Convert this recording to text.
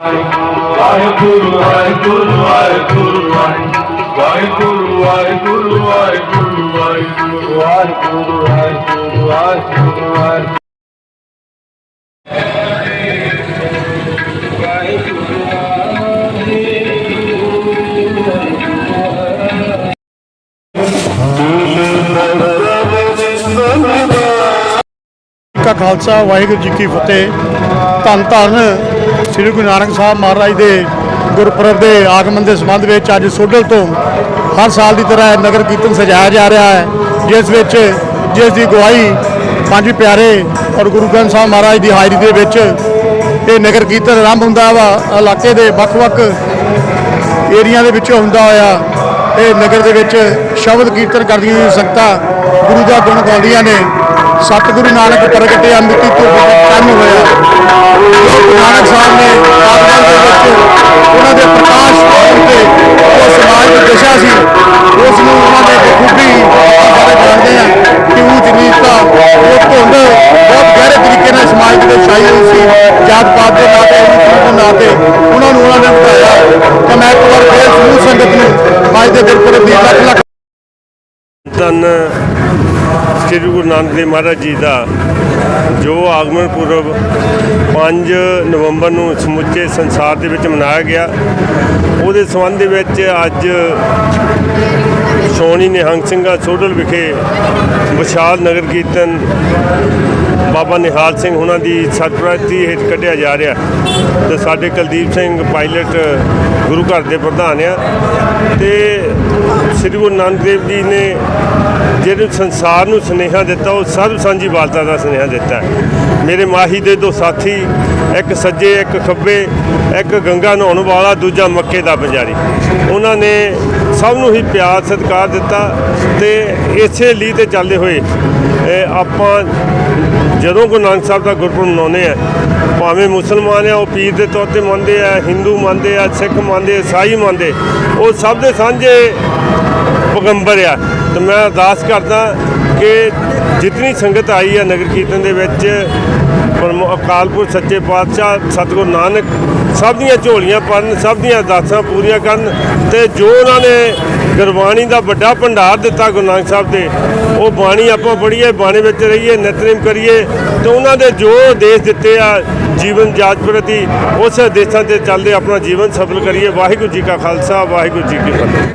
ਵਾਹਿਗੁਰੂ ਵਾਹਿਗੁਰੂ ਵਾਹਿਗੁਰੂ ਵਾਹਿਗੁਰੂ ਵਾਹਿਗੁਰੂ ਵਾਹਿਗੁਰੂ ਵਾਹਿਗੁਰੂ ਵਾਹਿਗੁਰੂ ਵਾਹਿਗੁਰੂ ਵਾਹਿਗੁਰੂ ਵਾਹਿਗੁਰੂ ਕਾ ਖਾਲਸਾ ਵਾਹਿਗੁਰੂ ਜੀ ਕੀ ਫਤਿਹ ਧੰਨ ਧੰਨ ਸ੍ਰੀ ਗੁਰੂ ਨਾਨਕ ਸਾਹਿਬ ਮਹਾਰਾਜ ਦੇ ਗੁਰਪੁਰਬ ਦੇ ਆਗਮਨ ਦੇ ਸੰਬੰਧ ਵਿੱਚ ਅੱਜ ਸੋਡਲ ਤੋਂ ਹਰ ਸਾਲ ਦੀ ਤਰ੍ਹਾਂ ਨਗਰ ਕੀਰਤਨ ਸਜਾਇਆ ਜਾ ਰਿਹਾ ਹੈ, ਜਿਸ ਵਿੱਚ, ਜਿਸ ਦੀ ਗਵਾਹੀ ਪੰਜ ਪਿਆਰੇ ਔਰ ਗੁਰੂ ਗ੍ਰੰਥ ਸਾਹਿਬ ਮਹਾਰਾਜ ਦੀ ਹਾਜ਼ਰੀ ਦੇ ਵਿੱਚ ਇਹ ਨਗਰ ਕੀਰਤਨ ਆਰੰਭ ਹੁੰਦਾ ਵਾ, ਇਲਾਕੇ ਦੇ ਵੱਖ-ਵੱਖ ਏਰੀਆ ਦੇ ਵਿੱਚੋਂ ਹੁੰਦਾ ਹੋਇਆ ਇਹ ਨਗਰ ਦੇ ਵਿੱਚ ਸ਼ਬਦ ਕੀਰਤਨ ਕਰਦੀਆਂ ਹੋਈਆਂ ਸੰਗਤਾਂ ਗੁਰੂ ਗੁਣ ਗਾਉਂਦੀਆਂ ਨੇ। ਸਤਿਗੁਰੂ ਨਾਨਕ ਪ੍ਰਗਟਿਆ ਮਿੱਟੀ ਤੋਂ ਚੰਨ ਹੋਇਆ। ਗੁਰੂ ਨਾਨਕ ਸਾਹਿਬ ਨੇ ਆਦਮ ਦੇ ਵਿੱਚ ਉਹਨਾਂ ਦੇ ਪ੍ਰਕਾਸ਼ ਉੱਤੇ ਜੋ ਸਮਾਜ ਦੀ ਦਿਸ਼ਾ ਸੀ। ਉਸ ਨੂੰ ਉਹਨਾਂ ਨੇ ਬਖੂਬੀ ਜਿਹੜੇ ਜਾਣਦੇ ਆ ਕਿ ਊਚ ਨੀਚ ਉਹ ਧੁੰਦ ਬਹੁਤ ਗਹਿਰੇ ਤਰੀਕੇ ਨਾਲ ਸਮਾਜ ਦੇ ਵਿੱਚ ਛਾਈ ਹੋਈ ਸੀ। ਜਾਤ ਪਾਤ ਦੇ ਨਾਤੇ ਊਚ ਦੇ ਨਾਤੇ ਉਹਨਾਂ ਨੂੰ ਉਹਨਾਂ ਨੇ ਬਤਾਇਆ ਕਿ ਮੈਂ ਇੱਕ ਵਾਰ ਫੇਰ ਸਮੂਹ ਸੰਗਤ ਨੂੰ ਅੱਜ ਦੇ ਗੁਰਪੁਰਬ ਦੀ ਲੱਖ ਲੱਖ ਧੰਨ ਸ੍ਰੀ ਗੁਰੂ ਨਾਨਕ ਦੇਵ ਮਹਾਰਾਜ ਜੀ ਦਾ ਜੋ ਆਗਮਨ ਪੁਰਬ 5 ਨਵੰਬਰ ਨੂੰ ਸਮੁੱਚੇ ਸੰਸਾਰ ਦੇ ਵਿੱਚ ਮਨਾਇਆ ਗਿਆ। ਉਹਦੇ ਸੰਬੰਧ ਦੇ ਵਿੱਚ ਅੱਜ ਸੋਣੀ ਨਿਹੰਗ ਸਿੰਘਾਂ ਸੋਡਲ ਵਿਖੇ ਵਿਸ਼ਾਲ ਨਗਰ ਕੀਰਤਨ ਬਾਬਾ ਨਿਹਾਲ ਸਿੰਘ ਉਹਨਾਂ ਦੀ ਸਰਪ੍ਰਸਤੀ ਹੇਠ ਕੱਢਿਆ ਜਾ ਰਿਹਾ। ਤੇ ਸਾਡੇ ਕੁਲਦੀਪ ਸਿੰਘ ਪਾਇਲਟ ਗੁਰੂ ਘਰ ਦੇ ਪ੍ਰਧਾਨ ਆ। ਤੇ ਸ੍ਰੀ ਗੁਰੂ ਨਾਨਕ ਦੇਵ ਜੀ ਨੇ ਜਿਹੜੇ ਸੰਸਾਰ ਨੂੰ ਸੁਨੇਹਾ ਦਿੱਤਾ, ਉਹ ਸਭ ਸਾਂਝੀ ਵਾਲਤਾ ਦਾ ਸੁਨੇਹਾ ਦਿੱਤਾ ਮੇਰੇ ਮਾਹੀ ਦੇ ਦੋ ਸਾਥੀ, ਇੱਕ ਸੱਜੇ, ਇੱਕ ਖੱਬੇ, ਇੱਕ ਗੰਗਾ ਨਹਾਉਣ ਵਾਲਾ, ਦੂਜਾ ਮੱਕੇ ਦਾ ਪੁਜਾਰੀ। ਉਹਨਾਂ ਨੇ ਸਭ ਨੂੰ ਹੀ ਪਿਆਰ, ਸਤਿਕਾਰ ਦਿੱਤਾ ਤੇ ਇਸੇ ਲਈ ਤੇ ਚੱਲਦੇ ਹੋਏ ਆਪਾਂ ਜਦੋਂ ਗੁਰੂ ਨਾਨਕ ਸਾਹਿਬ ਦਾ ਗੁਰਪੁਰਬ ਮਨਾਉਂਦੇ ਆ ਭਾਵੇਂ ਮੁਸਲਮਾਨ ਆ, ਉਹ ਪੀਰ ਦੇ ਤੌਰ ਤੇ ਮੰਨਦੇ ਆ, ਹਿੰਦੂ ਮੰਨਦੇ ਆ, ਸਿੱਖ ਮੰਨਦੇ ਈਸਾਈ ਮੰਨਦੇ, ਉਹ ਸਭ ਦੇ ਸਾਂਝੇ ਪੈਗੰਬਰ ਆ। ਤੇ ਮੈਂ ਅਰਦਾਸ ਕਰਦਾ ਕਿ ਜਿਤਨੀ ਸੰਗਤ ਆਈ ਹੈ ਨਗਰ ਕੀਰਤਨ ਦੇ ਵਿੱਚ, ਪਰਮ- ਅਕਾਲ ਪੁਰਖ ਸੱਚੇ ਪਾਤਸ਼ਾਹ, ਸਤਿਗੁਰੂ ਨਾਨਕ, ਸਭ ਦੀਆਂ ਝੋਲੀਆਂ ਭਰਨ, ਸਭ ਦੀਆਂ ਅਰਦਾਸਾਂ ਪੂਰੀਆਂ ਕਰਨ ਤੇ ਜੋ ਉਹਨਾਂ ਨੇ ਗੁਰਬਾਣੀ ਦਾ ਵੱਡਾ ਭੰਡਾਰ ਦਿੱਤਾ ਗੁਰੂ ਨਾਨਕ ਸਾਹਿਬ ਦੇ, ਉਹ ਬਾਣੀ ਆਪਾਂ ਪੜ੍ਹੀਏ, ਬਾਣੀ ਵਿੱਚ ਰਹੀਏ, ਨਿਤਨੇਮ ਕਰੀਏ ਤੇ ਉਹਨਾਂ ਦੇ ਜੋ ਦੇਸ਼ ਦਿੱਤੇ ਆ ਜੀਵਨ ਜਾਚ ਪ੍ਰਤੀ, ਉਸ ਦੇਸ਼ਾਂ ਤੇ ਚੱਲਦੇ ਆਪਣਾ ਜੀਵਨ ਸਫਲ ਕਰੀਏ। ਵਾਹਿਗੁਰੂ ਜੀ ਕਾ ਖਾਲਸਾ, ਵਾਹਿਗੁਰੂ ਜੀ ਕੀ ਫਤਿਹ।